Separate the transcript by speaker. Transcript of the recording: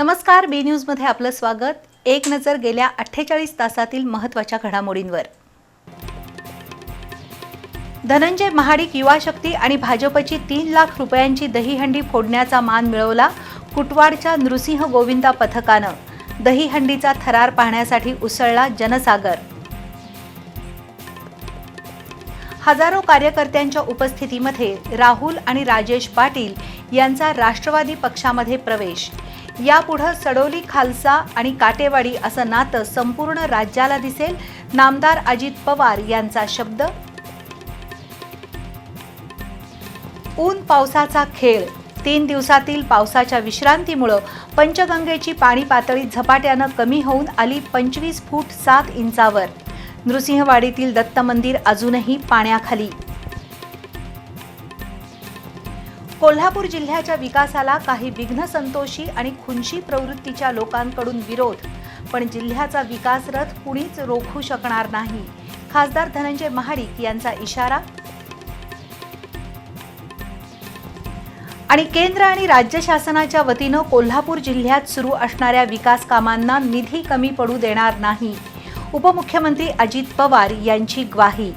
Speaker 1: नमस्कार बी न्यूजमध्ये आपलं स्वागत. एक नजर गेल्या अठ्ठेचाळीस तासातील महत्त्वाच्या घडामोडींवर. धनंजय महाडिक युवा शक्ती आणि भाजपची तीन लाख रुपयांची दहीहंडी फोडण्याचा मान मिळवला कुटवाडच्या नृसिंह गोविंदा पथकानं. दहीहंडीचा थरार पाहण्यासाठी उसळला जनसागर. हजारो कार्यकर्त्यांच्या उपस्थितीमध्ये राहुल आणि राजेश पाटील यांचा राष्ट्रवादी पक्षामध्ये प्रवेश. यापुढं सडोली खालसा आणि काटेवाडी असं नातं संपूर्ण राज्याला दिसेल. नामदार अजित पवार यांचा शब्द. ऊन पावसाचा खेळ. तीन दिवसातील पावसाच्या विश्रांतीमुळं पंचगंगेची पाणी पातळी झपाट्यानं कमी होऊन आली पंचवीस फूट सात इंचावर. नृसिंहवाडीतील दत्त मंदिर अजूनही पाण्याखाली. कोल्हापूर जिल्ह्याच्या विकासाला काही विघ्न संतोषी आणि खुनशी प्रवृत्तीच्या लोकांकडून विरोध. पण जिल्ह्याचा विकास रथ कुणीच रोखू शकणार नाही. खासदार धनंजय महाडिक यांचा इशारा. आणि केंद्र आणि राज्य शासनाच्या वतीनं कोल्हापूर जिल्ह्यात सुरू असणाऱ्या विकास कामांना निधी कमी पडू देणार नाही. उपमुख्यमंत्री अजित पवार यांची ग्वाही.